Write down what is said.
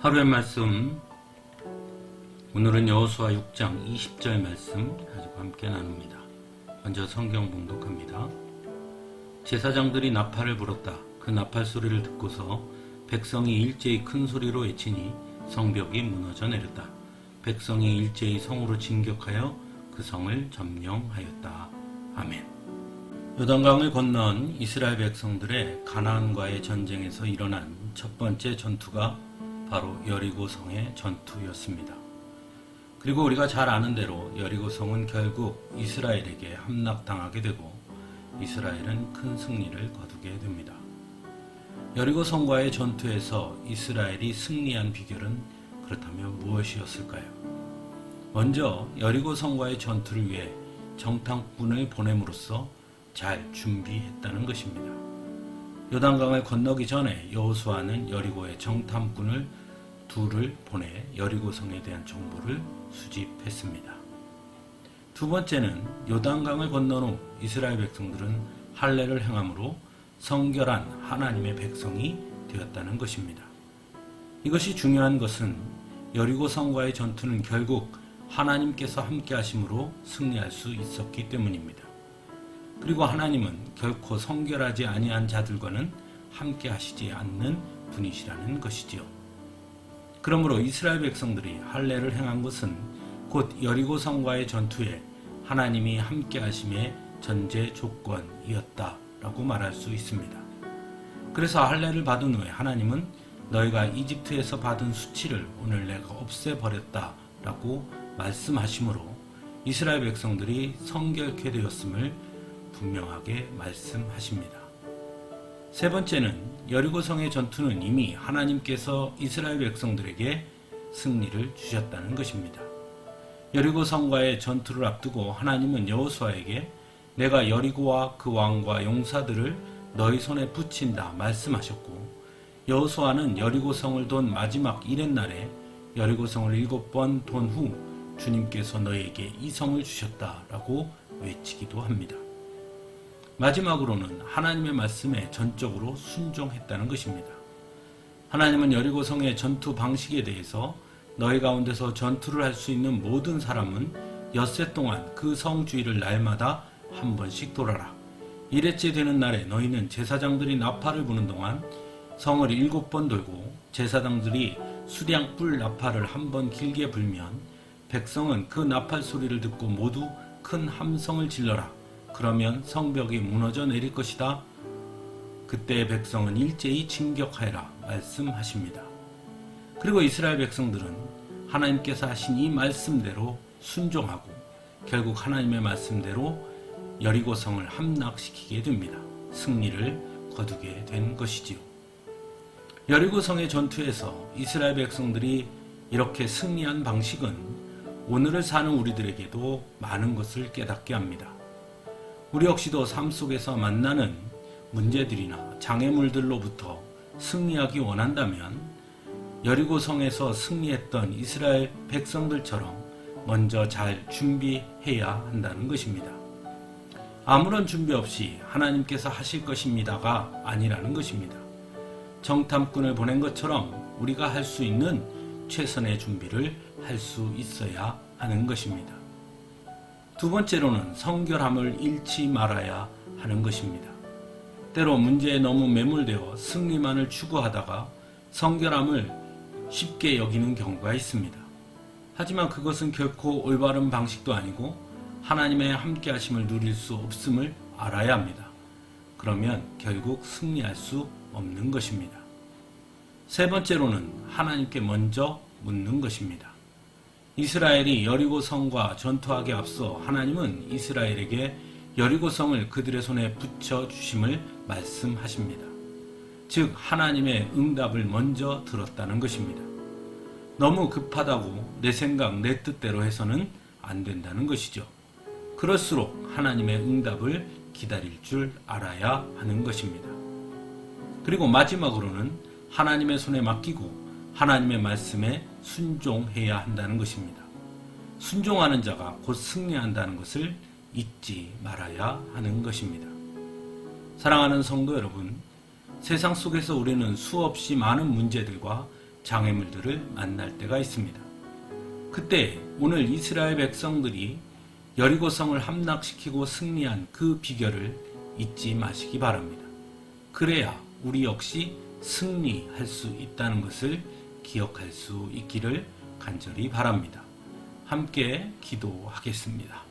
하루의 말씀 오늘은 여호수아 6장 20절 말씀 가지고 함께 나눕니다. 먼저 성경 봉독합니다. 제사장들이 나팔을 불었다. 그 나팔 소리를 듣고서 백성이 일제히 큰 소리로 외치니 성벽이 무너져 내렸다. 백성이 일제히 성으로 진격하여 그 성을 점령하였다. 아멘. 요단강을 건넌 이스라엘 백성들의 가나안과의 전쟁에서 일어난 첫 번째 전투가 바로 여리고성의 전투였습니다. 그리고 우리가 잘 아는 대로 여리고성은 결국 이스라엘에게 함락당하게 되고 이스라엘은 큰 승리를 거두게 됩니다. 여리고성과의 전투에서 이스라엘이 승리한 비결은 그렇다면 무엇이었을까요? 먼저 여리고성과의 전투를 위해 정탐꾼을 보냄으로써 잘 준비했다는 것입니다. 요단강을 건너기 전에 여호수아는 여리고의 정탐꾼을 둘을 보내 여리고성에 대한 정보를 수집했습니다. 두 번째는 요단강을 건넌 후 이스라엘 백성들은 할례를 행함으로 성결한 하나님의 백성이 되었다는 것입니다. 이것이 중요한 것은 여리고성과의 전투는 결국 하나님께서 함께 하심으로 승리할 수 있었기 때문입니다. 그리고 하나님은 결코 성결하지 아니한 자들과는 함께 하시지 않는 분이시라는 것이지요. 그러므로 이스라엘 백성들이 할례를 행한 것은 곧 여리고 성과의 전투에 하나님이 함께 하심의 전제 조건이었다라고 말할 수 있습니다. 그래서 할례를 받은 후에 하나님은 너희가 이집트에서 받은 수치를 오늘 내가 없애 버렸다라고 말씀하시므로 이스라엘 백성들이 성결케 되었음을 분명하게 말씀하십니다. 세 번째는 여리고성의 전투는 이미 하나님께서 이스라엘 백성들에게 승리를 주셨다는 것입니다. 여리고성과의 전투를 앞두고 하나님은 여호수아에게 내가 여리고와 그 왕과 용사들을 너희 손에 붙인다 말씀하셨고 여호수아는 여리고성을 돈 마지막 이렛 날에 여리고성을 일곱 번 돈 후 주님께서 너희에게 이 성을 주셨다라고 외치기도 합니다. 마지막으로는 하나님의 말씀에 전적으로 순종했다는 것입니다. 하나님은 여리고 성의 전투 방식에 대해서 너희 가운데서 전투를 할 수 있는 모든 사람은 엿새 동안 그 성 주위를 날마다 한 번씩 돌아라. 일회째 되는 날에 너희는 제사장들이 나팔을 부는 동안 성을 일곱 번 돌고 제사장들이 수량 뿔 나팔을 한 번 길게 불면 백성은 그 나팔 소리를 듣고 모두 큰 함성을 질러라. 그러면 성벽이 무너져 내릴 것이다. 그때 백성은 일제히 진격하여라 말씀하십니다. 그리고 이스라엘 백성들은 하나님께서 하신 이 말씀대로 순종하고 결국 하나님의 말씀대로 여리고성을 함락시키게 됩니다. 승리를 거두게 된 것이지요. 여리고성의 전투에서 이스라엘 백성들이 이렇게 승리한 방식은 오늘을 사는 우리들에게도 많은 것을 깨닫게 합니다. 우리 역시도 삶 속에서 만나는 문제들이나 장애물들로부터 승리하기 원한다면 여리고 성에서 승리했던 이스라엘 백성들처럼 먼저 잘 준비해야 한다는 것입니다. 아무런 준비 없이 하나님께서 하실 것입니다가 아니라는 것입니다. 정탐꾼을 보낸 것처럼 우리가 할 수 있는 최선의 준비를 할 수 있어야 하는 것입니다. 두 번째로는 성결함을 잃지 말아야 하는 것입니다. 때로 문제에 너무 매몰되어 승리만을 추구하다가 성결함을 쉽게 여기는 경우가 있습니다. 하지만 그것은 결코 올바른 방식도 아니고 하나님의 함께 하심을 누릴 수 없음을 알아야 합니다. 그러면 결국 승리할 수 없는 것입니다. 세 번째로는 하나님께 먼저 묻는 것입니다. 이스라엘이 여리고 성과 전투하기 앞서 하나님은 이스라엘에게 여리고 성을 그들의 손에 붙여 주심을 말씀하십니다. 즉 하나님의 응답을 먼저 들었다는 것입니다. 너무 급하다고 내 생각, 내 뜻대로 해서는 안 된다는 것이죠. 그럴수록 하나님의 응답을 기다릴 줄 알아야 하는 것입니다. 그리고 마지막으로는 하나님의 손에 맡기고 하나님의 말씀에 순종해야 한다는 것입니다. 순종하는 자가 곧 승리한다는 것을 잊지 말아야 하는 것입니다. 사랑하는 성도 여러분, 세상 속에서 우리는 수없이 많은 문제들과 장애물들을 만날 때가 있습니다. 그때 오늘 이스라엘 백성들이 여리고성을 함락시키고 승리한 그 비결을 잊지 마시기 바랍니다. 그래야 우리 역시 승리할 수 있다는 것을 기억할 수 있기를 간절히 바랍니다. 함께 기도하겠습니다.